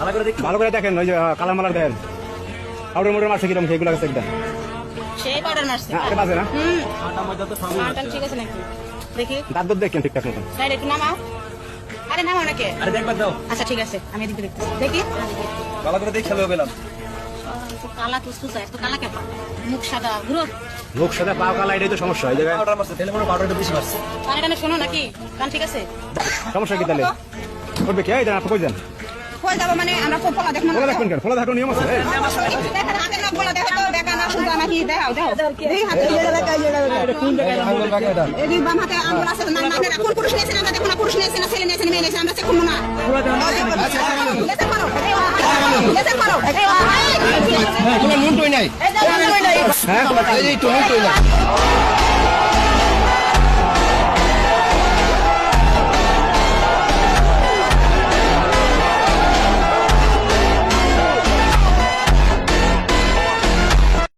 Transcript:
ভালো করে দেখি ভালো করে দেখেন ওই যে কালার মালার দেখেন পাউডার মোটর মারছে কীরকম সেইগুলো কাছে দেখেন সেই পাউডার মারছে। বাজে না? আটা ময়দা তো সবই মাটন ঠিক আছে নাকি? দেখি। দাঁত দুধ দেখেন ঠিকঠাক মতন। সাইড একটু নামাও। আরে নামাও নাকি আরে দেখবার দাও। আচ্ছা ঠিক আছে আমি এদিকে দেখতেছি। দেখি। ভালো করে দেখে খেলে পেলাম তো কালা এত কালা কেপা মুখ সাদা ঘুরো। মুখ পাও কালা এটাই তো সমস্যা এই জায়গায়। পাউডার মারছে তেলে মনে পাউডারটা বেশি মারছে। শোনো নাকি? কান ঠিক আছে। সমস্যা কি তাহলে? করবে কি? এই আপনি কই দেন কই যাব মানে আমরা খুব ফলা দেখব ফোলা দেখবেন কেন? ফোলা দেখার নিয়ম আছে এই, দেখেন হাতে না দেখো তো বেকা না সুজা নাকি দেখাও দেখাও। এই হাতে। এই বাম হাতে আঙ্গুল আছে না না না কোন পুরুষ না না পুরুষ ছেলে মেয়ে আমরা না। করো করো। কোনো নুন টই নাই। এই। হ্যাঁ টই নাই।